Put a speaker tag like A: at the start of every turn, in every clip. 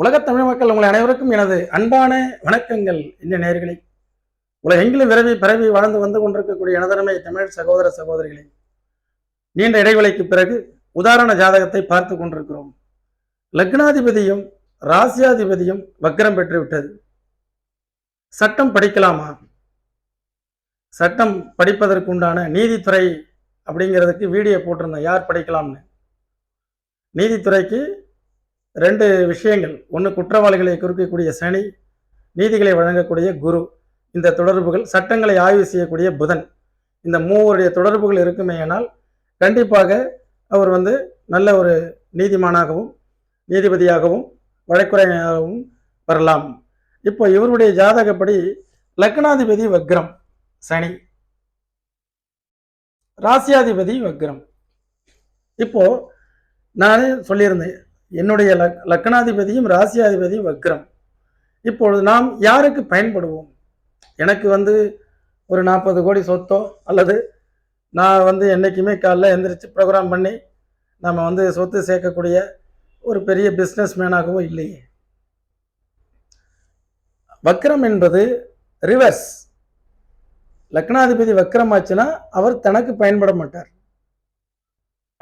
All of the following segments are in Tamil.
A: உலகத் தமிழ் மக்கள் உங்கள் அனைவருக்கும் எனது அன்பான வணக்கங்கள். இந்த நேர்களை உலகெங்கிலும் விரவி பரவி வாழ்ந்து வந்து கொண்டிருக்கக்கூடிய எனதருமை தமிழ் சகோதர சகோதரிகளே நீண்ட இடைவெளிக்கு பிறகு உதாரண ஜாதகத்தை பார்த்து கொண்டிருக்கிறோம். லக்னாதிபதியும் ராசியாதிபதியும் வக்கரம் பெற்றுவிட்டது. சட்டம் படிக்கலாமா? சட்டம் படிப்பதற்குண்டான நீதித்துறை அப்படிங்கிறதுக்கு வீடியோ போட்டிருந்தேன். யார் படிக்கலாம்னு? நீதித்துறைக்கு ரெண்டு விஷயங்கள். ஒன்று குற்றவாளிகளை குறிக்கக்கூடிய சனி நீதிகளை வழங்கக்கூடிய குரு. இந்த தொடர்புகள் சட்டங்களை ஆய்வு செய்யக்கூடிய புதன். இந்த மூவருடைய தொடர்புகள் இருக்குமேயானால் கண்டிப்பாக அவர் வந்து நல்ல ஒரு நீதிமானாகவும் நீதிபதியாகவும் வழக்குரையாகவும் வரலாம். இப்போ இவருடைய ஜாதகப்படி லக்னாதிபதி வக்ரம் சனி. ராசியாதிபதி வக்ரம். இப்போ நான் சொல்லியிருந்தேன் என்னுடைய லக் லக்னாதிபதியும் ராசியாதிபதியும் வக்ரம். இப்பொழுது நாம் யாருக்கு பயன்படுவோம்? எனக்கு வந்து ஒரு நாற்பது கோடி சொத்தோ அல்லது நான் வந்து என்றைக்குமே காலைல எந்திரிச்சு ப்ரோக்ராம் பண்ணி நம்ம வந்து சொத்து சேர்க்கக்கூடிய ஒரு பெரிய பிஸ்னஸ் மேனாகவோ இல்லையே. வக்ரம் என்பது ரிவர்ஸ் லக்னாதிபதி வக்ரம் ஆச்சுன்னா அவர் தனக்கு பயன்பட மாட்டார்.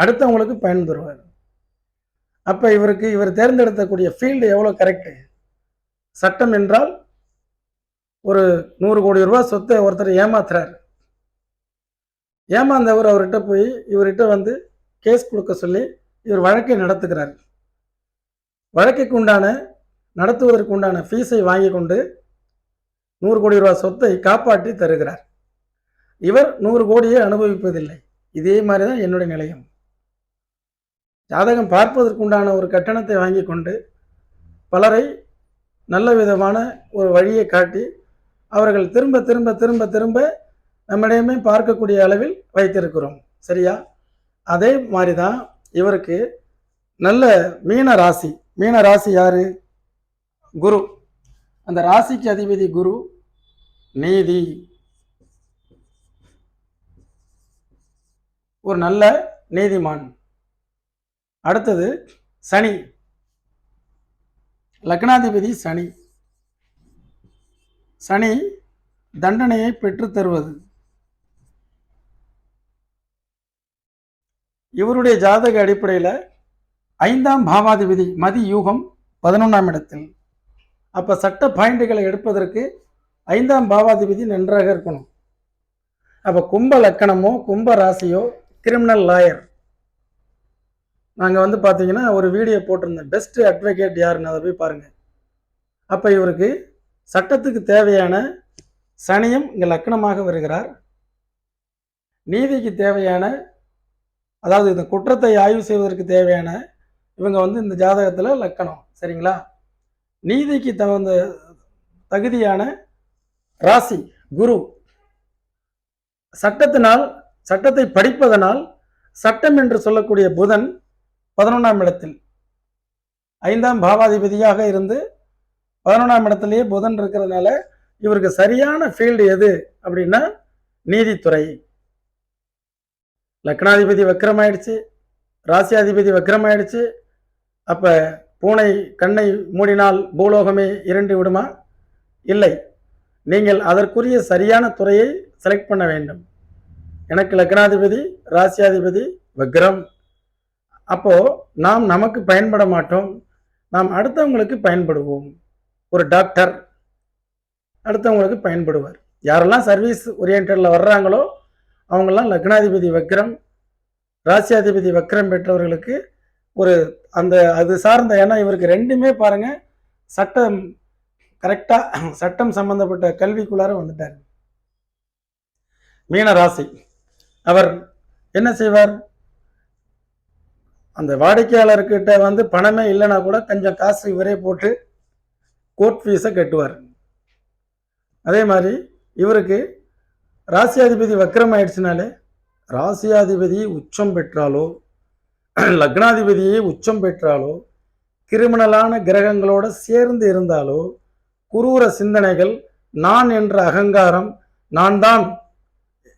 A: அடுத்தவங்களுக்கு பயன் தருவார். அப்போ இவருக்கு இவர் தேர்ந்தெடுக்கக்கூடிய ஃபீல்டு எவ்வளோ கரெக்டு சட்டம் என்றால் ஒரு நூறு கோடி ரூபா சொத்தை ஒருத்தர் ஏமாத்துறாரு. ஏமாந்தவர் அவர்கிட்ட போய் இவர்கிட்ட வந்து கேஸ் கொடுக்க சொல்லி இவர் வழக்கை நடத்துகிறார். வழக்கைக்கு உண்டான நடத்துவதற்கு உண்டான ஃபீஸை வாங்கி கொண்டு நூறு கோடி ரூபா சொத்தை காப்பாற்றி தருகிறார். இவர் நூறு கோடியை அனுபவிப்பதில்லை. இதே மாதிரி தான் என்னுடைய நிலையம். ஜாதகம் பார்ப்பதற்குண்டான ஒரு கட்டணத்தை வாங்கி கொண்டு பலரை நல்ல விதமான ஒரு வழியை காட்டி அவர்கள் திரும்ப திரும்ப திரும்ப திரும்ப நம்மிடையுமே பார்க்கக்கூடிய அளவில் வைத்திருக்கிறோம். சரியா? அதே மாதிரி தான் இவருக்கு நல்ல மீன ராசி. மீன ராசி யார்? குரு. அந்த ராசிக்கு அதிபதி குரு நீதி. ஒரு நல்ல நீதிமான். அடுத்தது சனி. லக்னாதிபதி சனி. சனி தண்டனையை பெற்றுத்தருவது இவருடைய ஜாதக அடிப்படையில் ஐந்தாம் பாவாதிபதி மதி யூகம் பதினொன்றாம் இடத்தில். அப்போ சட்ட பாயிண்டுகளை எடுப்பதற்கு ஐந்தாம் பாவாதிபதி நன்றாக இருக்கணும். அப்போ கும்ப லக்கணமோ கும்ப ராசியோ கிரிமினல் லாயர். நாங்கள் வந்து பார்த்தீங்கன்னா ஒரு வீடியோ போட்டிருந்தேன். பெஸ்ட் அட்வொகேட் யாருன்னு அதை போய் பாருங்கள் அப்போ இவருக்கு சட்டத்துக்கு தேவையான சனியம் இங்கே லக்கணமாக வருகிறார். நீதிக்கு தேவையான அதாவது இந்த குற்றத்தை ஆய்வு செய்வதற்கு தேவையான இவங்க வந்து இந்த ஜாதகத்தில் லக்கணம். சரிங்களா? நீதிக்கு தகுந்த தகுதியான ராசி குரு. சட்டத்தினால் சட்டத்தை படிப்பதனால் சட்டம் என்று சொல்லக்கூடிய புதன் பதினொன்றாம் இடத்தில். ஐந்தாம் பாவாதிபதியாக இருந்து பதினொன்றாம் இடத்துலயே புதன் இருக்கிறதுனால இவருக்கு சரியான ஃபீல்டு எது அப்படின்னா நீதித்துறை. லக்னாதிபதி வக்கரமாயிடுச்சு ராசியாதிபதி வக்கரமாயிடுச்சு அப்போ பூனை கண்ணை மூடினால் பூலோகமே இரண்டு விடுமா? இல்லை. நீங்கள் அதற்குரிய சரியான துறையை செலக்ட் பண்ண வேண்டும். எனக்கு லக்னாதிபதி ராசியாதிபதி வக்ரம் அப்போது நாம் நமக்கு பயன்பட மாட்டோம். நாம் அடுத்தவங்களுக்கு பயன்படுவோம். ஒரு டாக்டர் அடுத்தவங்களுக்கு பயன்படுவார். யாரெல்லாம் சர்வீஸ் ஓரியன்டில் வர்றாங்களோ அவங்கெல்லாம் லக்னாதிபதி வக்ரம் ராசியாதிபதி வக்ரம் பெற்றவர்களுக்கு ஒரு அந்த அது சார்ந்த ஏன்னா இவருக்கு ரெண்டுமே பாருங்கள் சட்டம் கரெக்டாக சட்டம் சம்பந்தப்பட்ட கல்விக்குள்ளார வந்துட்டார். மீன ராசி அவர் என்ன செய்வார்? அந்த வாடிக்கையாளர்கிட்ட வந்து பணமே இல்லைன்னா கூட கொஞ்சம் காசு இவரே போட்டு கோர்ட் ஃபீஸை கட்டுவார். அதே மாதிரி இவருக்கு ராசியாதிபதி வக்கரம் ஆயிடுச்சுனாலே ராசியாதிபதி உச்சம் பெற்றாலோ லக்னாதிபதியே உச்சம் பெற்றாலோ கிரிமினலான கிரகங்களோட சேர்ந்து இருந்தாலோ குரூர சிந்தனைகள் நான் என்ற அகங்காரம் நான் தான்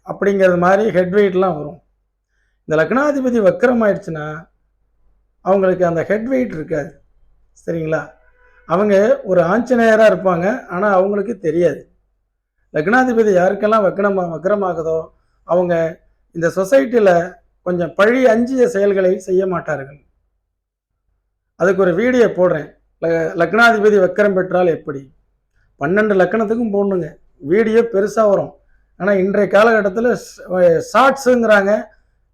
A: அப்படிங்கிறது மாதிரி ஹெட் வெயிட்லாம் வரும். இந்த லக்னாதிபதி வக்கரம் ஆயிடுச்சுன்னா அவங்களுக்கு அந்த ஹெட் வெயிட் இருக்காது. சரிங்களா? அவங்க ஒரு ஆஞ்சநேயராக இருப்பாங்க. ஆனால் அவங்களுக்கு தெரியாது. லக்னாதிபதி யாருக்கெல்லாம் வக்கணமா வக்கரமாகுதோ அவங்க இந்த சொசைட்டியில் கொஞ்சம் பழி அஞ்சிய செயல்களை செய்ய மாட்டார்கள். அதுக்கு ஒரு வீடியோ போடுறேன். லக்னாதிபதி வக்கரம் பெற்றால் எப்படி? பன்னெண்டு லக்கணத்துக்கும் போடணுங்க. வீடியோ பெருசாக வரும். ஆனால் இன்றைய காலகட்டத்தில் ஷார்ட்ஸுங்கிறாங்க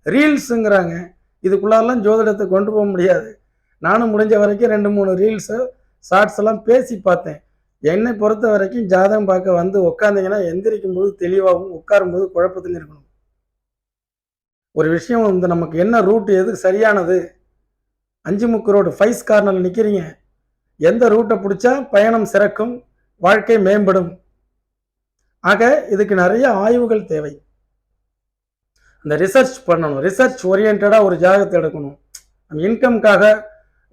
A: ரீல்ஸுங்கிறாங்க இதுக்குள்ளாரெல்லாம் ஜோதிடத்தை கொண்டு போக முடியாது. நானும் முடிஞ்ச வரைக்கும் ரெண்டு மூணு ரீல்ஸு ஷார்ட்ஸ் எல்லாம் பேசி பார்த்தேன். என்னை பொறுத்த வரைக்கும் ஜாதகம் பார்க்க வந்து உட்காந்தீங்கன்னா எந்திரிக்கும் போது தெளிவாகவும் உட்காரும்போது குழப்பத்தில் இருக்கணும். ஒரு விஷயம் வந்து நமக்கு என்ன ரூட் எது சரியானது? அஞ்சு முக்கு ரோடு ஃபைஸ் கார்னரில் நிற்கிறீங்க எந்த ரூட்டை பிடிச்சா பயணம் சிறக்கும் வாழ்க்கை மேம்படும். ஆக இதுக்கு நிறைய ஆய்வுகள் தேவை. இந்த ரிசர்ச் பண்ணணும். ரிசர்ச் ஓரியன்டாக ஒரு ஜாதகத்தை எடுக்கணும். நம்ம இன்கம்காக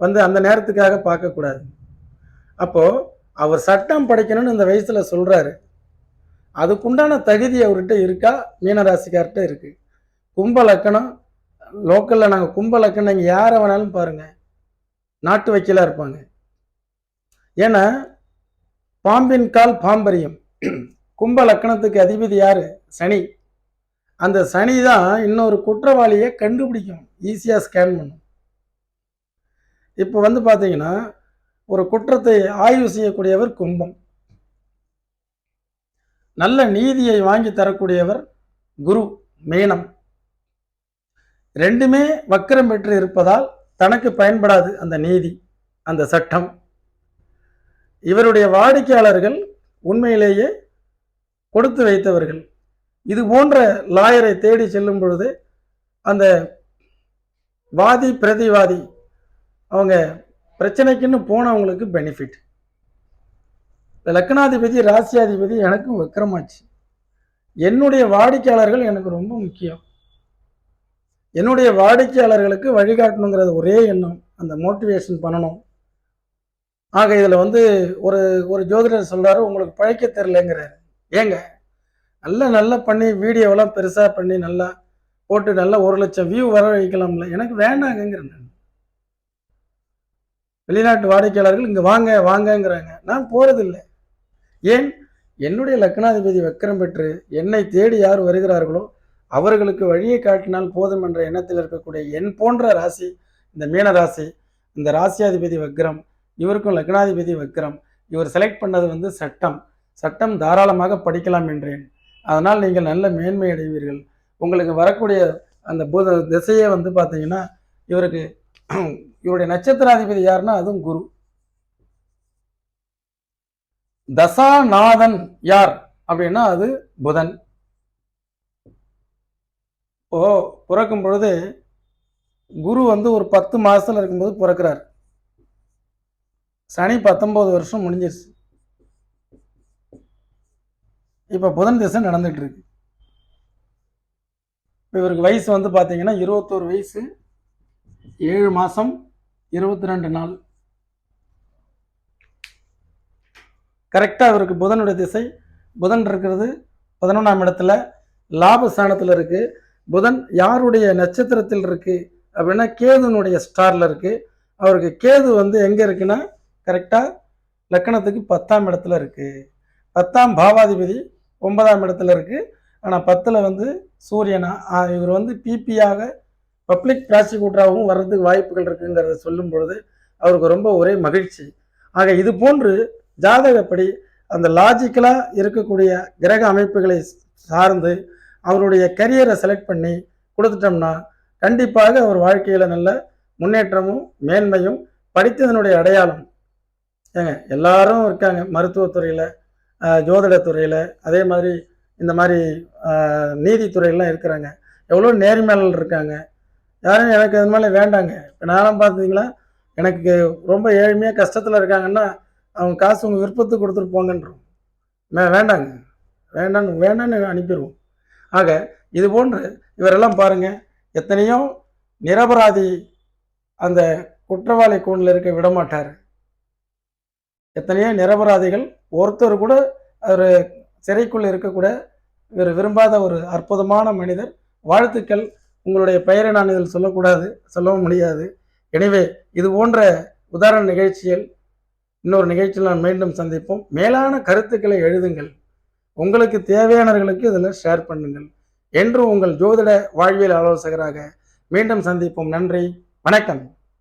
A: வந்து அந்த நேரத்துக்காக பார்க்கக்கூடாது. அப்போது அவர் சட்டம் படிக்கணும்னு இந்த வயசில் சொல்கிறாரு அதுக்குண்டான தகுதி அவர்கிட்ட இருக்கா? மீனராசிக்கார்கிட்ட இருக்குது கும்ப லக்கணம் லோக்கலில் நாங்கள் கும்ப லக்கணம் நீங்கள் யாரை வேணாலும் பாருங்கள் நாட்டு வக்கீலாக இருப்பாங்க. ஏன்னா பாம்பின் கால் பாம்பரியம். கும்ப லக்கணத்துக்கு அதிபதி யார்? சனி. அந்த சனி தான் இன்னொரு குற்றவாளியை கண்டுபிடிக்கும் ஈஸியாக ஸ்கேன் பண்ணும். இப்போ வந்து பார்த்தீங்கன்னா ஒரு குற்றத்தை ஆய்வு செய்யக்கூடியவர் கும்பம். நல்ல நீதியை வாங்கி தரக்கூடியவர் குரு மீனம். ரெண்டுமே வக்கரம் பெற்று இருப்பதால் தனக்கு பயன்படாது அந்த நீதி அந்த சட்டம். இவருடைய வாடிக்கையாளர்கள் உண்மையிலேயே கொடுத்து வைத்தவர்கள். இது போன்ற லாயரை தேடி செல்லும் பொழுது அந்த வாதி பிரதிவாதி அவங்க பிரச்சனைக்குன்னு போனவங்களுக்கு பெனிஃபிட் லக்னாதிபதி ராசியாதிபதி எனக்கும் வக்கரமாச்சு. என்னுடைய வாடிக்கையாளர்கள் எனக்கு ரொம்ப முக்கியம். என்னுடைய வாடிக்கையாளர்களுக்கு வழிகாட்டணுங்கிறது ஒரே எண்ணம். அந்த மோட்டிவேஷன் பண்ணணும். ஆக இதில் வந்து ஒரு ஒரு ஜோதிடர் சொல்கிறாரு உங்களுக்கு பழைக்க தெரிலங்கிறாரு ஏங்க? நல்லா நல்லா பண்ணி வீடியோவெல்லாம் பெருசாக பண்ணி நல்லா போட்டு நல்லா ஒரு லட்சம் வியூ வர வைக்கலாம்ல. எனக்கு வேண்டாங்கங்கிறேன் நான். வெளிநாட்டு வாடிக்கையாளர்கள் இங்கே வாங்க வாங்கங்கிறாங்க. நான் போகிறதில்லை ஏன்? என்னுடைய லக்னாதிபதி வக்கரம் பெற்று என்னை தேடி யார் வருகிறார்களோ அவர்களுக்கு வழியை காட்டினால் போதும் என்ற எண்ணத்தில் இருக்கக்கூடிய என் போன்ற ராசி இந்த மீன ராசி இந்த ராசியாதிபதி வக்ரம் இவருக்கும் லக்னாதிபதி வக்ரம் இவர் செலக்ட் பண்ணது வந்து சட்டம். சட்டம் தாராளமாக படிக்கலாம் என்றேன். அதனால் நீங்கள் நல்ல மேன்மை அடைவீர்கள். உங்களுக்கு வரக்கூடிய அந்த புத திசையே வந்து பார்த்தீங்கன்னா இவருக்கு இவருடைய நட்சத்திராதிபதி யாருன்னா அதுவும் குரு. தசாநாதன் யார் அப்படின்னா அது புதன். ஓ பிறக்கும் பொழுது குரு வந்து ஒரு பத்து மாதத்தில் இருக்கும்போது பிறக்கிறார். சனி பத்தொம்போது வருஷம் முடிஞ்சிருச்சு. இப்போ புதன் திசை நடந்துகிட்டு இருக்கு இவருக்கு வயசு வந்து பார்த்தீங்கன்னா இருபத்தோரு வயசு ஏழு மாதம் இருபத்தி ரெண்டு நாள் கரெக்டாக இவருக்கு புதனுடைய திசை. புதன் இருக்கிறது பதினொன்றாம் இடத்துல லாபஸ்தானத்தில் இருக்குது புதன் யாருடைய நட்சத்திரத்தில் இருக்குது அப்படின்னா கேதுனுடைய ஸ்டாரில் இருக்குது அவருக்கு கேது வந்து எங்கே இருக்குன்னா கரெக்டாக லக்கணத்துக்கு பத்தாம் இடத்துல இருக்குது பத்தாம் பாவாதிபதி ஒன்பதாம் இடத்துல இருக்குது ஆனால் பத்தில் வந்து சூரியனா இவர் வந்து பிபியாக பப்ளிக் ப்ராசிக்யூட்டராகவும் வர்றதுக்கு வாய்ப்புகள் இருக்குங்கிறத சொல்லும் பொழுது அவருக்கு ரொம்ப ஒரே மகிழ்ச்சி. ஆக இது போன்று ஜாதகப்படி அந்த லாஜிக்கலாக இருக்கக்கூடிய கிரக அமைப்புகளை சார்ந்து அவருடைய கரியரை செலக்ட் பண்ணி கொடுத்துட்டோம்னா கண்டிப்பாக அவர் வாழ்க்கையில் நல்ல முன்னேற்றமும் மேன்மையும் படித்ததனுடைய அடையாளம். ஏங்க எல்லாரும் இருக்காங்க மருத்துவத்துறையில். ஜோதிடத்துறையில் அதே மாதிரி இந்த மாதிரி நீதித்துறையெல்லாம் இருக்கிறாங்க. எவ்வளோ நேர்மையாளர்கள் இருக்காங்க. யாரும் எனக்கு அது மாதிரி வேண்டாங்க. இப்போ நானும் பார்த்தீங்களா எனக்கு ரொம்ப ஏழ்மையாக கஷ்டத்தில் இருக்காங்கன்னா அவங்க காசு உங்கள் விருப்பத்துக்கு கொடுத்துட்டு போங்கன்றோம். வே- வேண்டாங்க. வேண்டான்னு வேண்டான்னு அனுப்பிடுவோம் ஆக இது போன்று இவரெல்லாம் பாருங்க எத்தனையோ நிரபராதி அந்த குற்றவாளி கூண்டில் இருக்க விட மாட்டார் எத்தனையோ நிரபராதிகள் ஒருத்தர் கூட ஒரு சிறைக்குள் இருக்கக்கூட இவர் விரும்பாத ஒரு அற்புதமான மனிதர். வாழ்த்துக்கள். உங்களுடைய பெயரை நான் இதில் சொல்லக்கூடாது சொல்லவும் முடியாது. எனவே இது போன்ற உதாரண நிகழ்ச்சிகள் இன்னொரு நிகழ்ச்சியில் நான் மீண்டும் சந்திப்போம். மேலான கருத்துக்களை எழுதுங்கள். உங்களுக்கு தேவையானவர்களுக்கு இதில் ஷேர் பண்ணுங்கள். என்று உங்கள் ஜோதிட வாழ்வியல் ஆலோசகராக மீண்டும் சந்திப்போம். நன்றி. வணக்கம்.